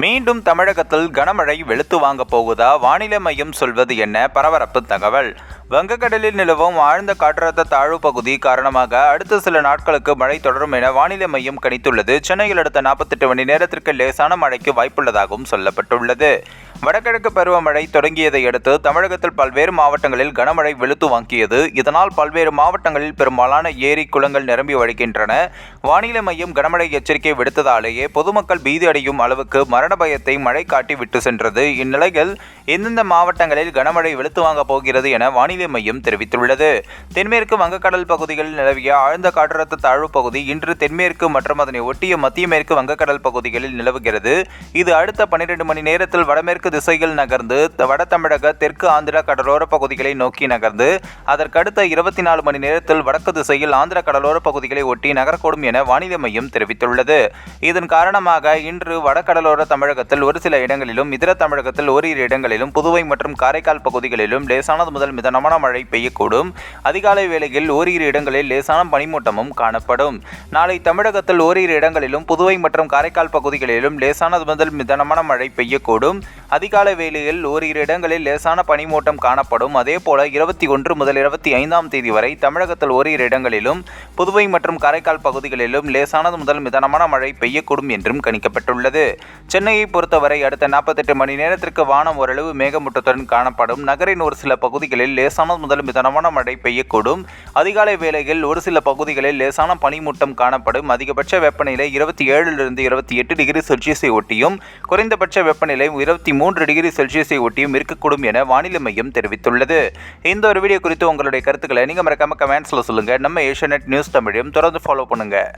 மீண்டும் தமிழகத்தில் கனமழை வெளுத்து வாங்க போகுதா வானிலை மையம் சொல்வது என்ன? பரபரப்பு தகவல். வங்கக்கடலில் நிலவும் ஆழ்ந்த காற்றழுத்த தாழ்வு பகுதி காரணமாக அடுத்த சில நாட்களுக்கு மழை தொடரும் என வானிலை மையம் கணித்துள்ளது. சென்னையில் அடுத்த நாற்பத்தெட்டு மணி நேரத்திற்கு லேசான மழைக்கு வாய்ப்புள்ளதாகவும் சொல்லப்பட்டுள்ளது. வடகிழக்கு பருவமழை தொடங்கியதை அடுத்து தமிழகத்தில் பல்வேறு மாவட்டங்களில் கனமழை வெளுத்து வாங்கியது. இதனால் பல்வேறு மாவட்டங்களில் பெரும்பாலான ஏரி குளங்கள் நிரம்பி வழிகின்றன. வானிலை மையம் கனமழை எச்சரிக்கை விடுத்ததாலேயே பொதுமக்கள் பீதி அடையும் அளவுக்கு மரண பயத்தை மழை காட்டி விட்டு சென்றது. இந்நிலையில் எந்தெந்த மாவட்டங்களில் கனமழை வெளுத்து வாங்கப் போகிறது என வானிலை மையம் தெரிவித்துள்ளது. தென்மேற்கு வங்கக்கடல் பகுதிகளில் நிலவிய ஆழ்ந்த காற்றழுத்த தாழ்வு பகுதி இன்று தென்மேற்கு மற்றும் அதனை ஒட்டிய மத்திய மேற்கு வங்கக்கடல் பகுதிகளில் நிலவுகிறது. இது அடுத்த பன்னிரண்டு மணி நேரத்தில் வடமேற்கு திசையில் நகர்ந்து வட தமிழக தெற்கு ஆந்திர கடலோர பகுதிகளை நோக்கி நகர்ந்து அதற்கடுத்த இருபத்தி நாலு மணி நேரத்தில் வடக்கு திசையில் ஆந்திர கடலோர பகுதிகளை ஒட்டி நகரக்கூடும் என வானிலை மையம் தெரிவித்துள்ளது. இதன் காரணமாக இன்று வடகடலோர தமிழகத்தில் ஒரு சில இடங்களிலும் இதர தமிழகத்தில் ஓரிரு இடங்களிலும் புதுவை மற்றும் காரைக்கால் பகுதிகளிலும் லேசானது முதல் மிதமான மழை பெய்யக்கூடும். அதிகாலை வேளையில் ஓரிரு இடங்களில் லேசான பனிமூட்டமும் காணப்படும். நாளை தமிழகத்தில் ஓரிரு இடங்களிலும் புதுவை மற்றும் காரைக்கால் பகுதிகளிலும் லேசானது முதல் மிதமான மழை பெய்யக்கூடும். அதிகாலை வேளையில் ஓரிரு இடங்களில் லேசான பனிமூட்டம் காணப்படும். அதேபோல இருபத்தி ஒன்று முதல் இருபத்தி ஐந்தாம் தேதி வரை தமிழகத்தில் ஓரிரு இடங்களிலும் புதுவை மற்றும் காரைக்கால் பகுதிகளிலும் லேசானது முதல் மிதமான மழை பெய்யக்கூடும் என்றும் கணிக்கப்பட்டுள்ளது. சென்னையை பொறுத்தவரை அடுத்த நாற்பத்தெட்டு மணி நேரத்திற்கு வானம் ஓரளவு மேகமூட்டத்துடன் காணப்படும். நகரின் ஒரு சில பகுதிகளில் லேசானது முதல் மிதமான மழை பெய்யக்கூடும். அதிகாலை வேளையில் ஒரு சில பகுதிகளில் லேசான பனிமூட்டம் காணப்படும். அதிகபட்ச வெப்பநிலை இருபத்தி ஏழிலிருந்து இருபத்தி எட்டு டிகிரி செல்சியஸை ஒட்டியும் குறைந்தபட்ச வெப்பநிலை இருபத்தி மூன்று டிகிரி செல்சியஸை ஒட்டியும் இருக்கக்கூடும் என வானிலை மையம் தெரிவித்துள்ளது. இந்த ஒரு வீடியோ குறித்து உங்களுடைய கருத்துக்களை நீங்கள் மறக்காம கமெண்ட்ஸில் சொல்லுங்கள் நம்ம ஏஷியநெட் நியூஸ் தமிழையும் தொடர்ந்து ஃபாலோ பண்ணுங்கள்